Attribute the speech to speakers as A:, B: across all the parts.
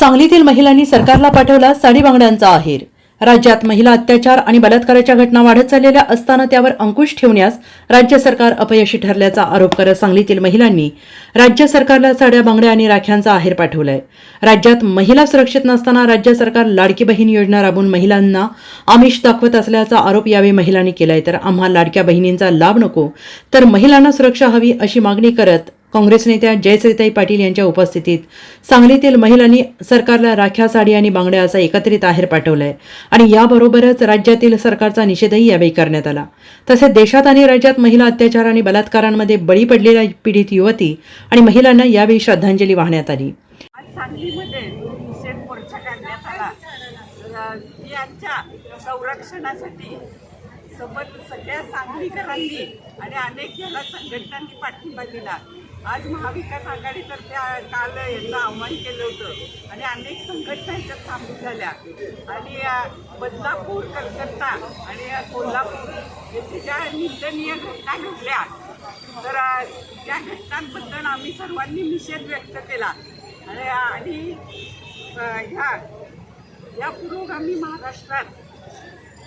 A: सांगलीतील महिलांनी सरकारला पाठवला साडी बांगड्यांचा आहेर राज्यात महिला अत्याचार आणि बलात्काराच्या घटना वाढत चाललेल्या असताना त्यावर अंकुश ठेवण्यास राज्य सरकार अपयशी ठरल्याचा आरोप करत सांगलीतील महिलांनी राज्य सरकारला साड्या बांगड्या आणि राख्यांचा आहेर पाठवलाय. राज्यात महिला सुरक्षित नसताना राज्य सरकार लाडकी बहीण योजना राबवून महिलांना आमिष दाखवत असल्याचा आरोप यावेळी महिलांनी केलाय. तर आम्हा लाडक्या बहिणींचा लाभ नको तर महिलांना सुरक्षा हवी अशी मागणी करत काँग्रेस नेत्या जयश्रीताई पाटील यांच्या उपस्थितीत सांगलीतील महिलांनी सरकारला राख्या साडी आणि बांगड्या असा एकत्रित आहेर पाठवलाय. आणि याबरोबरच राज्यातील सरकारचा निषेधही यावेळी करण्यात आला. तसेच देशात आणि राज्यात महिला अत्याचार आणि बलात्कारांमध्ये बळी पडलेल्या पीडित युवती आणि महिलांना यावेळी श्रद्धांजली वाहण्यात आली.
B: संरक्षणासाठी सोबत सगळ्या सांगलीकरांनी आणि अनेक याला संघटनांनी पाठिंबा दिला. आज महाविकास आघाडीतर्फे काल यांना आव्हान केलं होतं आणि अनेक संघटना याच्यात सामील झाल्या. आणि बदलापूर कलकत्ता आणि कोल्हापूर येथे ज्या निंदनीय घटना घडल्या तर त्या घटनांबद्दल आम्ही सर्वांनी निषेध व्यक्त केला. आणि आणि ह्या या पुरोगामी महाराष्ट्रात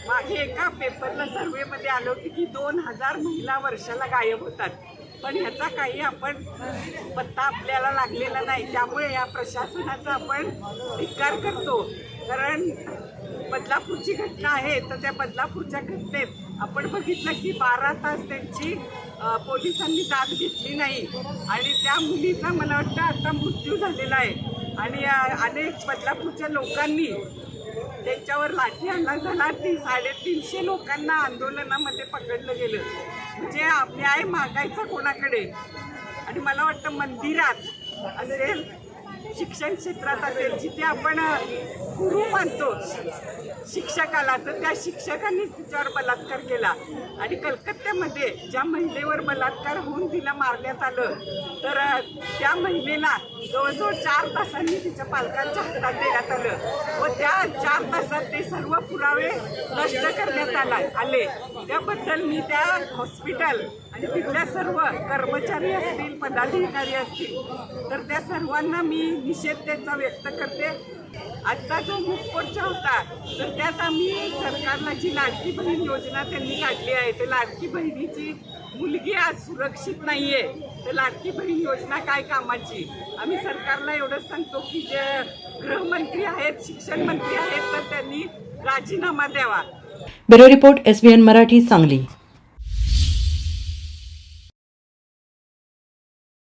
B: मागे एका पेपरला सर्वेमध्ये आलो की दोन हजार महिला वर्षाला गायब होतात. पण ह्याचा काही आपण पत्ता आपल्याला लागलेला नाही. त्यामुळे या प्रशासनाचा आपण धिक्कार करतो. कारण बदलापूरची घटना आहे तर त्या बदलापूरच्या घटनेत आपण बघितलं की बारा तास त्यांची पोलिसांनी दाद घेतली नाही. आणि त्या मुलीचा मला वाटतं आता मृत्यू झालेला आहे. आणि अनेक बदलापूरच्या लोकांनी त्यांच्यावर लाठी हल्ला झाला. ती साडेतीनशे लोकांना आंदोलनामध्ये पकडलं गेलं. म्हणजे न्याय मागायचा कोणाकडे? आणि मला वाटतं मंदिरात असेल शिक्षण क्षेत्रात असेल जिथे आपण गुरु मानतो शिक्षकाला तर त्या शिक्षकांनी तिच्यावर बलात्कार केला. आणि कलकत्त्यामध्ये ज्या महिलेवर बलात्कार होऊन तिला मारण्यात आलं तर त्या महिलेला जवळजवळ चार तासांनी तिच्या पालकांच्या हातात देण्यात आलं. व त्या चार ते सर्व पुरावे नष्ट करण्यात आला आले. त्याबद्दल मी त्या हॉस्पिटल आणि तिथल्या सर्व कर्मचारी असतील पदाधिकारी असतील तर त्या सर्वांना मी निषेध त्याचा व्यक्त करते. आजचा जो मुखपोर्चा होता तर त्यात आम्ही सरकारला जी लाडकी बहीण योजना त्यांनी काढली आहे ते लाडकी बहिणीची मुलगी आज सुरक्षित नाहीये. तर लाडकी बहीण योजना काय कामाची? आम्ही सरकारला एवढंच सांगतो की जे गृहमंत्री आहेत शिक्षण मंत्री आहेत तर त्यांनी राजीनामा द्यावा.
A: Bureau report SBN Marathi Sangli.